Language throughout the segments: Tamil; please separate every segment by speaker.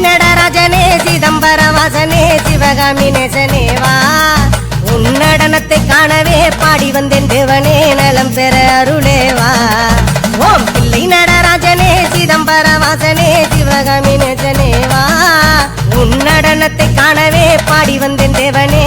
Speaker 1: நடராஜனே சிதம்பரவாசனே சிவகாமி நேசனேவா உன் நடனத்தை காணவே பாடி வந்தேன் தேவனே நலம் பெற அருளேவா ஓம் பிள்ளை நடராஜனே சிதம்பரவாசனே சிவகாமி நேசனேவா உன் நடனத்தை காணவே பாடி வந்தேன் தேவனே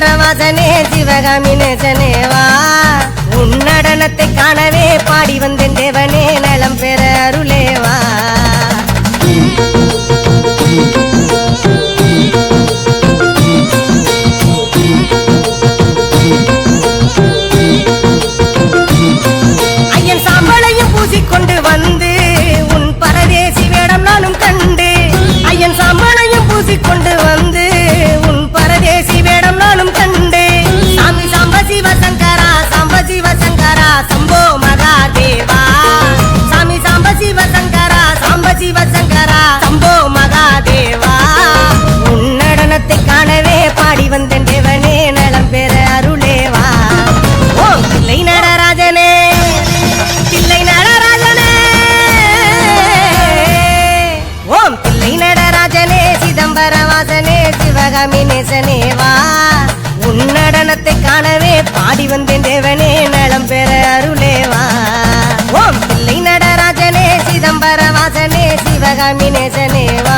Speaker 1: சுந்தரவாசனே சிவகாமி நேசனேவா உன் நடனத்தை காணவே பாடி வந்தேன் தேவனே நடனமே நேசனேவா? உன் நடனத்தை காணவே பாடி வந்தேன் தேவனே நலம் பெற அருளேவா? ஓம் பிள்ளை நடராஜனே சிதம்பர வாசனே சிவகாமி நேசனேவா?